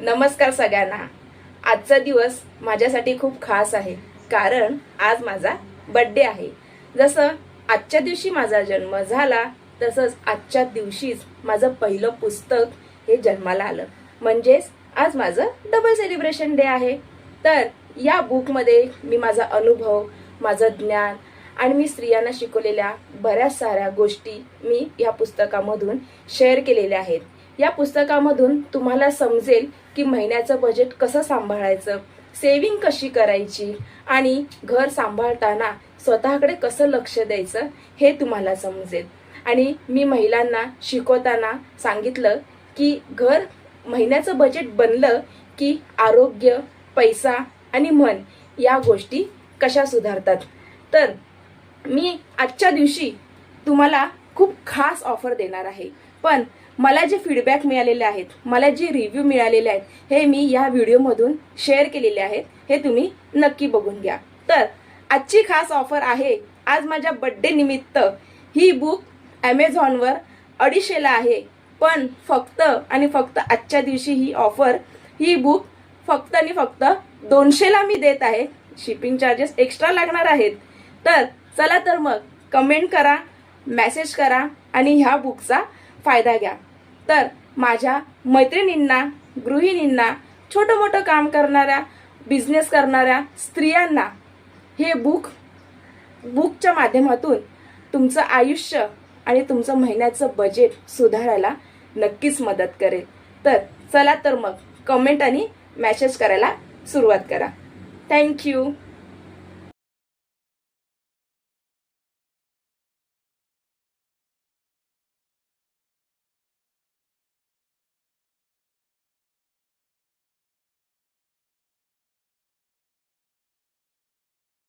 नमस्कार सगळ्यांना. आजचा दिवस माझ्यासाठी खूप खास आहे. कारण आज माझा बड्डे आहे. जसं आजच्या दिवशी माझा जन्म झाला तसंच आजच्या दिवशीच माझं पहिलं पुस्तक हे जन्माला आलं. म्हणजेच आज माझं डबल सेलिब्रेशन डे आहे. तर या बुकमध्ये मी माझा अनुभव माझं ज्ञान आणि मी स्त्रियांना शिकवलेल्या बऱ्याच साऱ्या गोष्टी मी या पुस्तकामधून शेअर केलेल्या आहेत. या पुस्तकामधून तुम्हाला समजेल की महिन्याचं बजेट कसं सांभाळायचं सेविंग कशी करायची आणि घर सांभाळताना स्वतःकडे कसं लक्ष द्यायचं हे तुम्हाला समजेल. आणि मी महिलांना शिकवताना सांगितलं की घर महिन्याचं बजेट बनलं की आरोग्य पैसा आणि मन या गोष्टी कशा सुधारतात. तर मी आजच्या दिवशी तुम्हाला खूप खास ऑफर देणार आहे. पण मला जे फीडबॅक मिळालेले आहेत मला जे रिव्ह्यू मिळालेले आहेत हे मी या व्हिडिओमधून शेअर केलेले आहेत हे तुम्ही नक्की बघून घ्या. तर आजची खास ऑफर आहे आज माझ्या बड्डे निमित्त ही बुक ॲमेझॉनवर अडीचशेला आहे. पण फक्त आणि फक्त आजच्या दिवशी ही ऑफर ही बुक फक्त आणि फक्त दोनशेला मी देत आहे. शिपिंग चार्जेस एक्स्ट्रा लागणार आहेत. तर चला तर मग कमेंट करा मेसेज करा आणि ह्या बुकचा फायदा घ्या. तर माझ्या मैत्रिणींना गृहिणींना छोटं मोठं काम करणाऱ्या बिझनेस करणाऱ्या स्त्रियांना हे बुक बुकच्या माध्यमातून तुमचं आयुष्य आणि तुमचं महिन्याचं बजेट सुधारायला नक्कीच मदत करेल. तर चला तर मग कमेंट आणि मॅसेज करायला सुरुवात करा. थँक्यू